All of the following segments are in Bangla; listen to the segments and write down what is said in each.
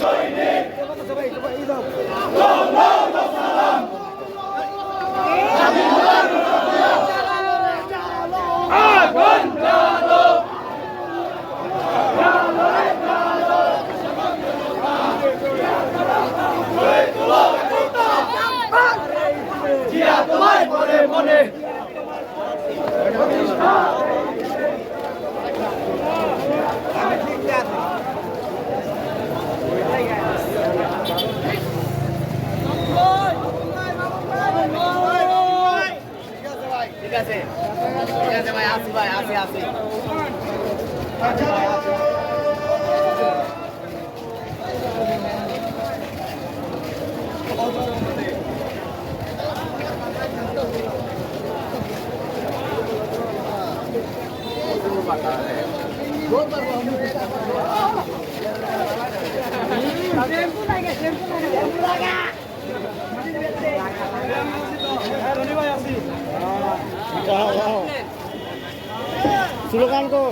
জয় নেক স্লোগান কো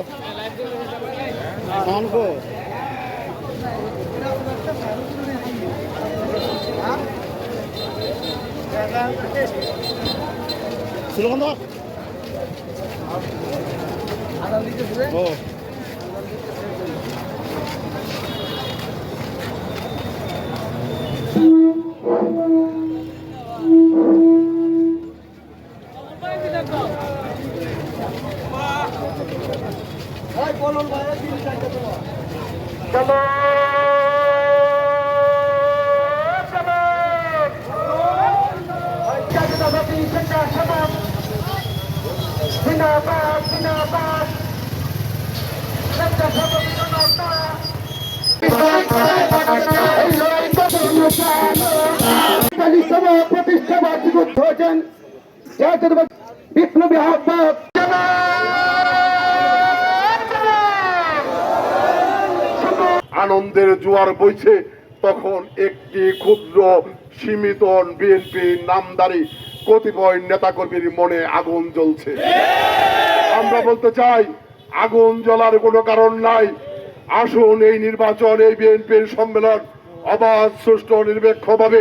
গান কো স্লোগান দাও ও বিপ্লবী আনন্দের জোয়ার বইছে তখন একটি ক্ষুদ্র সীমিত বিএনপি নামদারি কতিপয় নেতাকর্মীর মনে আগুন জ্বলছে। আমরা বলতে চাই আগুন জ্বলার কোনো কারণ নাই। আসুন এই নির্বাচন, এই বিএনপির সম্মেলন অবাধ, সুষ্ঠু, নিরপেক্ষভাবে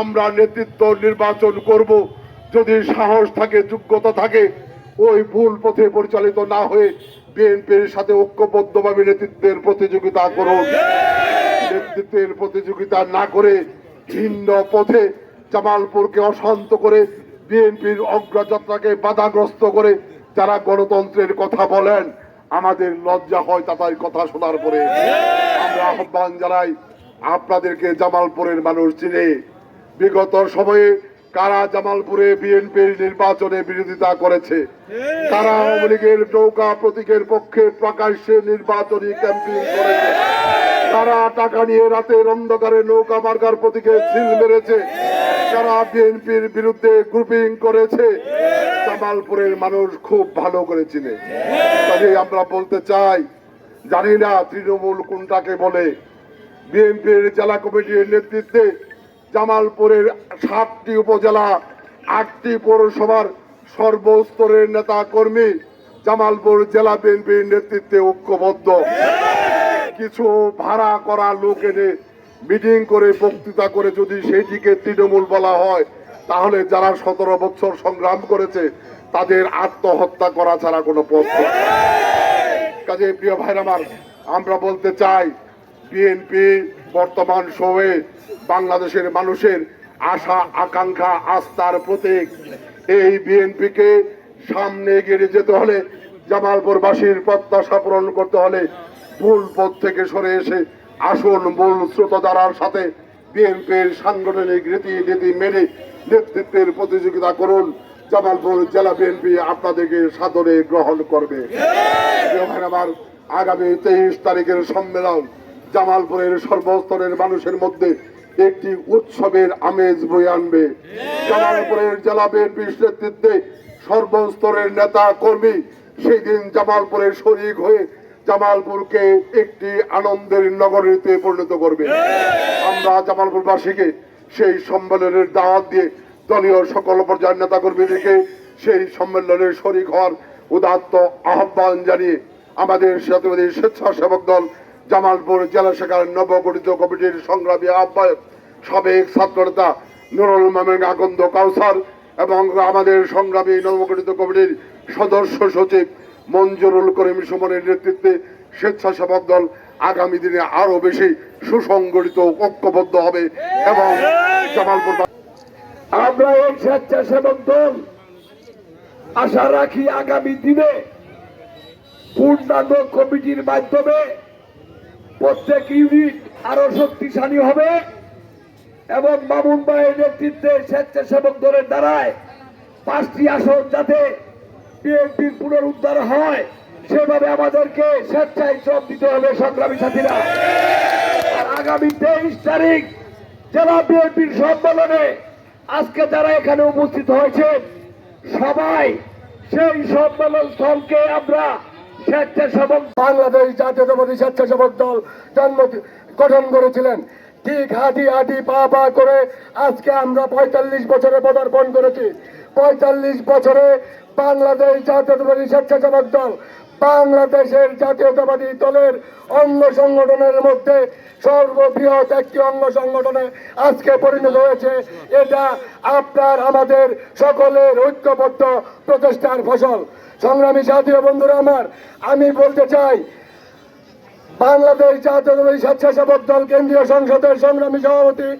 আমরা নেতৃত্ব নির্বাচন করব। যদি সাহস থাকে, যোগ্যতা থাকে, ওই ভুল পথে পরিচালিত না হয়ে বিএনপির সাথে ঐক্যবদ্ধভাবে নেতৃত্বের প্রতিযোগিতা করুন। নেতৃত্বের প্রতিযোগিতা না করে ভিন্ন পথে জামালপুরকে অশান্ত করে, বিএনপির অগ্রযাত্রাকে বাধাগ্রস্ত করে যারা গণতন্ত্রের কথা বলেন, আমাদের লজ্জা হয় তাদের কথা শোনার পরে। আমরা আহ্বান জানাই, আপনাদেরকে জামালপুরের মানুষ চিনে। বিগত সময়ে কারা জামালপুরে বিএনপির নির্বাচনে বিরোধিতা করেছে? কারা আওয়ামী লীগের নৌকা প্রতীকের পক্ষে প্রকাশ্যে নির্বাচনী ক্যাম্পেইন করেছে। তারা টাকা নিয়ে রাতের অন্ধকারে নৌকা মার্কার প্রতীকে সিল মেরেছে। যারা বিএনপির বিরুদ্ধে গ্রুপিং করেছে। জামালপুরের মানুষ খুব ভালো করে চিনে। কাজে আমরা বলতে চাই, জানি না তৃণমূল কোনটাকে বলে। বিএনপির জেলা কমিটির নেতৃত্বে জামালপুরের সাতটি উপজেলা, আটটি পৌরসভার সর্বস্তরের নেতা কর্মী জামালপুর জেলা বিএনপির নেতৃত্বে ঐক্যবদ্ধ। কিছু ভাড়া করা লোক এনে মিটিং করে বক্তৃতা করে যদি সেইটিকে তৃণমূল বলা হয় তাহলে যারা সতেরো বছর সংগ্রাম করেছে, তাদের আত্মহত্যা করা ছাড়া কোনো পথ। কাজে প্রিয় ভাইরা আমার, আমরা বলতে চাই বিএনপি বর্তমান সময়ে বাংলাদেশের মানুষের আশা, আকাঙ্ক্ষা, আস্থার প্রতীক এই বিএনপিকে সামনে এগিয়ে যেতে হলে, জামালপুরবাসীর প্রত্যাশা পূরণ করতে হলে ভুল পথ থেকে সরে এসে আসুন মূল স্রোতধারার সাথে বিএনপির সাংগঠনিক রীতি নীতি মেনে নেতৃত্বের প্রতিযোগিতা করুন। জামালপুর জেলা বিএনপি আপনাদেরকে সাদরে গ্রহণ করবে। আমার, আগামী তেইশ তারিখের সম্মেলন জামালপুরের সর্বস্তরের মানুষের মধ্যে একটি উৎসবের আমেজ বয়ে আনবে। জামালপুরের জেলা বিএনপির নেতৃত্বে সর্বস্তরের নেতা কর্মী সেই দিন জামালপুরের শরিক হয়ে জামালপুরকে একটি আনন্দের নগরীতে পরিণত করবে। আমরা জামালপুরবাসীকে সেই সম্মেলনের দাওয়াত দিয়ে দলীয় সকল পর্যায়ের নেতা কর্মীদেরকে সেই সম্মেলনের শরিক হওয়ার উদাত্ত আহ্বান জানিয়ে আমাদের জাতীয়বাদী স্বেচ্ছাসেবক দল জামালপুর জেলা শাখার নবগঠিত কমিটির সংগ্রামী আহ্বায়ক সাবেক ছাত্রনেতা নুরুল মামেন আকন্দ কাউসার এবং আমাদের সংগ্রামী নবগঠিত কমিটির সদস্য সচিব মঞ্জুরুল করিম সুমনের নেতৃত্বে স্বেচ্ছাসেবক দল আগামী দিনে আরও বেশি সুসংগঠিত ঐক্যবদ্ধ হবে এবং জামালপুর আমরা এই স্বেচ্ছাসেবক দল আশা রাখি আগামী দিনে পূর্ণাঙ্গ কমিটির মাধ্যমে প্রত্যেক ইউনিট আরও শক্তিশালী হবে এবং মামুন ভাইয়ের নেতৃত্বে স্বেচ্ছাসেবক দলের দ্বারায় পাঁচটি আসন যাতে বিএনপির পুনরুদ্ধার হয়, সেভাবে আমাদেরকে স্বেচ্ছায় শ্রম দিতে হবে সংগ্রামী সাথীরা। আগামী তেইশ তারিখ জেলা বিএনপির সম্মেলনে আজকে যারা এখানে উপস্থিত হয়েছে, সবাই সেই সম্মেলন স্থলকে আমরা স্বেচ্ছাসেবক বাংলাদেশ জাতীয়তাবাদী স্বেচ্ছাসেবক দল জন্ম গঠন করেছিলেন। ঠিক হাঁটি হাঁটি পা পা করে আজকে আমরা পঁয়তাল্লিশ বছরে পদার্পণ করেছি। পঁয়তাল্লিশ বছরে বাংলাদেশ জাতীয়তাবাদী স্বেচ্ছাসেবক দল, বাংলাদেশের জাতীয়তাবাদী দলের অঙ্গ সংগঠনের মধ্যে সর্ববৃহৎ একটি অঙ্গ সংগঠনে আজকে পরিণত হয়েছে। এটা আপনার, আমাদের সকলের ঐক্যবদ্ধ প্রচেষ্টার ফসল। সংগ্রামী জাতীয় বন্ধুরা আমার, আমি বলতে চাই বাংলাদেশ জাতীয়তাবাদী স্বেচ্ছাসেবক দল কেন্দ্রীয় সংসদের সংগ্রামী সভাপতি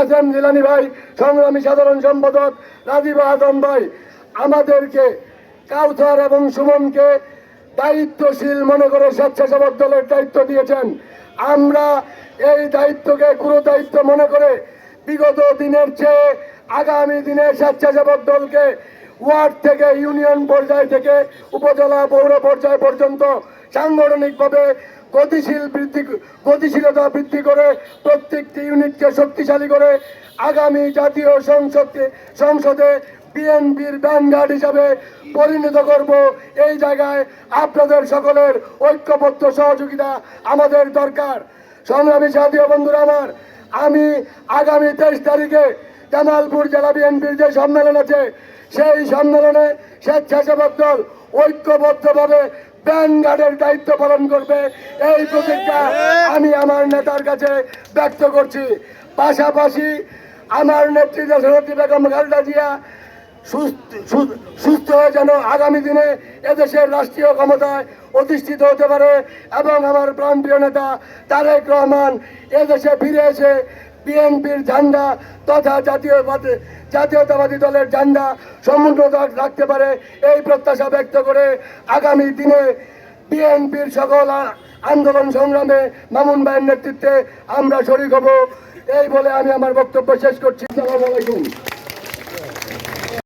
এস এম জিলানি ভাই, সংগ্রামী সাধারণ সম্পাদক রাজীব আজম ভাই। আমাদেরকে কাউসার এবং সুমনকে দায়িত্বশীল মনে করে স্বেচ্ছাসেবক দলের দায়িত্ব দিয়েছেন। আমরা এই দায়িত্বকে গুরু দায়িত্ব মনে করে বিগত দিনের চেয়ে আগামী দিনে স্বেচ্ছাসেবক দলকে ওয়ার্ড থেকে, ইউনিয়ন পর্যায় থেকে, উপজেলা পৌর পর্যায় পর্যন্ত সাংগঠনিকভাবে গতিশীল বৃদ্ধি, গতিশীলতা বৃদ্ধি করে প্রত্যেকটি ইউনিটকে শক্তিশালী করে আগামী জাতীয় সংসদকে, সংসদে বিএনপির ব্যান্ডার্ড হিসাবে পরিণত করব। এই জায়গায় আপনাদের সকলের ঐক্যবদ্ধ সহযোগিতা আমাদের দরকার। সংগ্রামী জাতীয় বন্ধুরা আমার, আমি আগামী তেইশ তারিখে জামালপুর জেলা বিএনপির যে সম্মেলন আছে, সেই সম্মেলনে স্বেচ্ছাসেবক দল ঐক্যবদ্ধভাবে ব্যানগার্ডের দায়িত্ব পালন করবে। এই প্রতিজ্ঞা আমি আমার নেতার কাছে ব্যক্ত করছি। পাশাপাশি আমার নেত্রী দেশনেত্রী বেগম খালেদা জিয়া সুস্থ সুস্থ হয়ে যেন আগামী দিনে এদেশের রাষ্ট্রীয় ক্ষমতায় অধিষ্ঠিত হতে পারে এবং আমার প্রাণপ্রিয় নেতা তারেক রহমান এদেশে ফিরে এসে বিএনপির ঝান্ডা তথা জাতীয়বাদী জাতীয়তাবাদী দলের ঝান্ডা সমুদ্র রাখতে পারে এই প্রত্যাশা ব্যক্ত করে আগামী দিনে বিএনপির সকল আন্দোলন সংগ্রামে মামুন ভাইয়ের নেতৃত্বে আমরা শরিক হব। এই বলে আমি আমার বক্তব্য শেষ করছি। আসসালামু